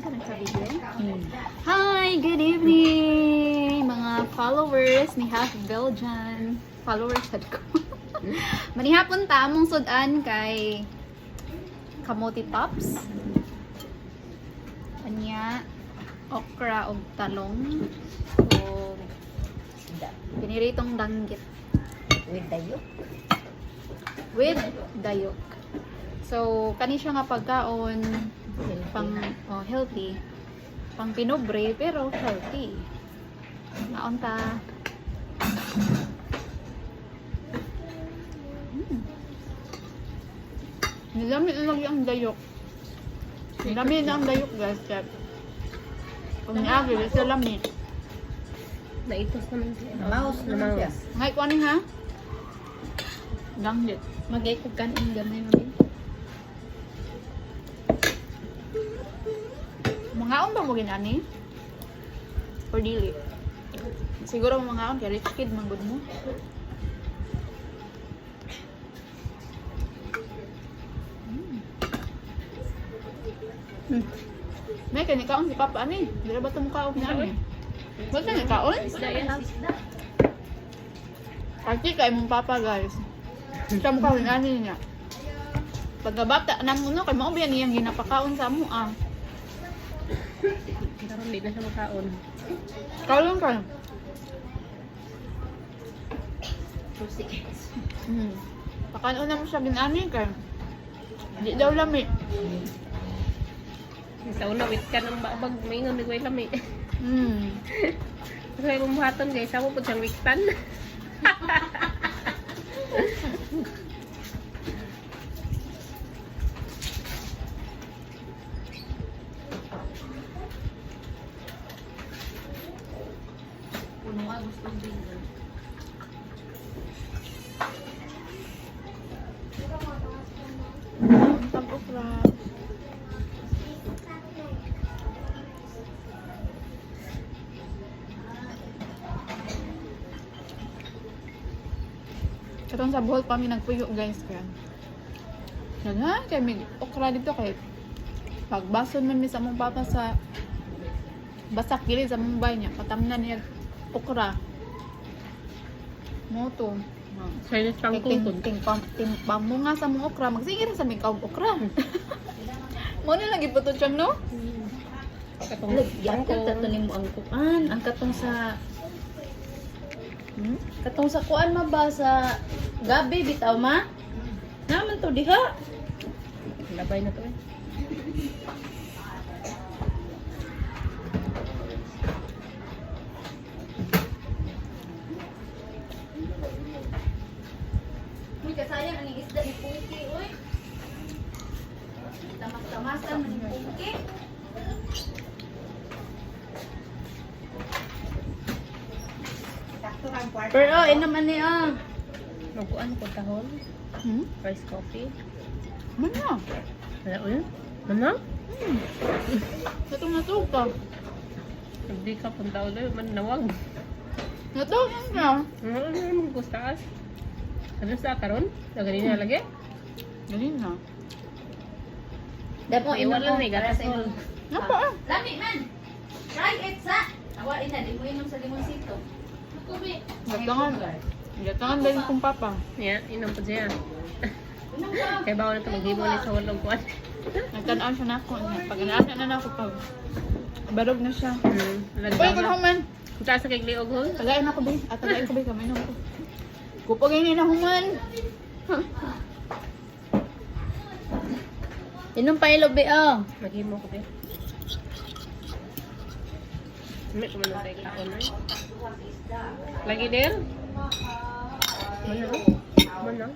Hmm. Hi, good evening mga followers ni Half Belgian. Followers sad ko. Manihapon ta among sudan kay Kamote Tops. Anya okra og talong o piniritong danggit With dayo. with dayok. So, kani siya nga pagkaon pang oh, healthy. Pang pinobre pero healthy. Naon ta. Mm. Nilamit na lagi ang dayok. Nilamit na ang dayok guys. Kaya, kung niagil, sa lamit. Naitos naman siya. Mouse naman siya. Ngay ko ani ha? Langgit. Magay ko kanin gamay mami. Mga on ba mo ginani? Or dili? Siguro mga on kay rich kid man gud mo. Mm. Hmm. May kani kaon si Papa ani. Dira ba to kaon niya ani? Ba't ka kaon? Isda. Kasi kay mong papa guys. Siya mo kawin ani niya. Pagkabata na mo no, kay mo biyan niyang ginapakaon sa mo ah. Karon di na siya makaon. Kaulong ka. Hmm. Pakaon na mo siya ginani kay. Di daw lami. Sa una, wait ka ng babag. May ingon, nagway lami. Hmm. Kasi yung buhaton guys, ako po siyang wiktan. Puno nga gusto din. Ang okra. Katong sa buhol pa mi nagpuyo guys kaya. Daghan kay may okra dito kay pagbason man mi sa mong papa sa basak gili sa bay niya patamnan niya okra. Mo to. Chinese pang Kay ting kungkod. ting pam ting pam mo nga sa mong okra magsigir sa kaong okra. Mo na lagi puto siyang no? Katong Lagyan ka tatanim mo ang kuan. Ang katong sa Hmm? katong sa kuan ma ba sa gabi bitaw ma? Naman to diha. Labay na to eh. Pero oh, ino man ni ah. Magkuan ko tahon. Hmm? Rice coffee. Man na. Wala ulit. Ano? Katong natuka. Hindi ka punta ulit. Manawag. Natuka na. Ano na mo gustas? Ano sa karon? Na ganina lagi? Galing na. Dapo ino wala mo na, para gatas sa imo. mo. Napa ah. Lami man. Try it sa. Awa ina di mo inom sa limonsito. Kubi. Gatangan. Gatangan dahil kong papa. Yeah, inom po siya. Kaya bawal na ito maghimo ni sa walong kuan. Nagtanaan siya na ako. Pag inaasa na na ako pag barog na siya. Hmm. Uy, kung human. Kunta sa kay Liog hol. Tagayin ako ba? At tagayin ko ba? Kamay na ako. Kupagay ni na human. Inom pa ilo be oh. Maghimo ko ba? May kumain tayo kaon na. Lagi din? Mana? Mana?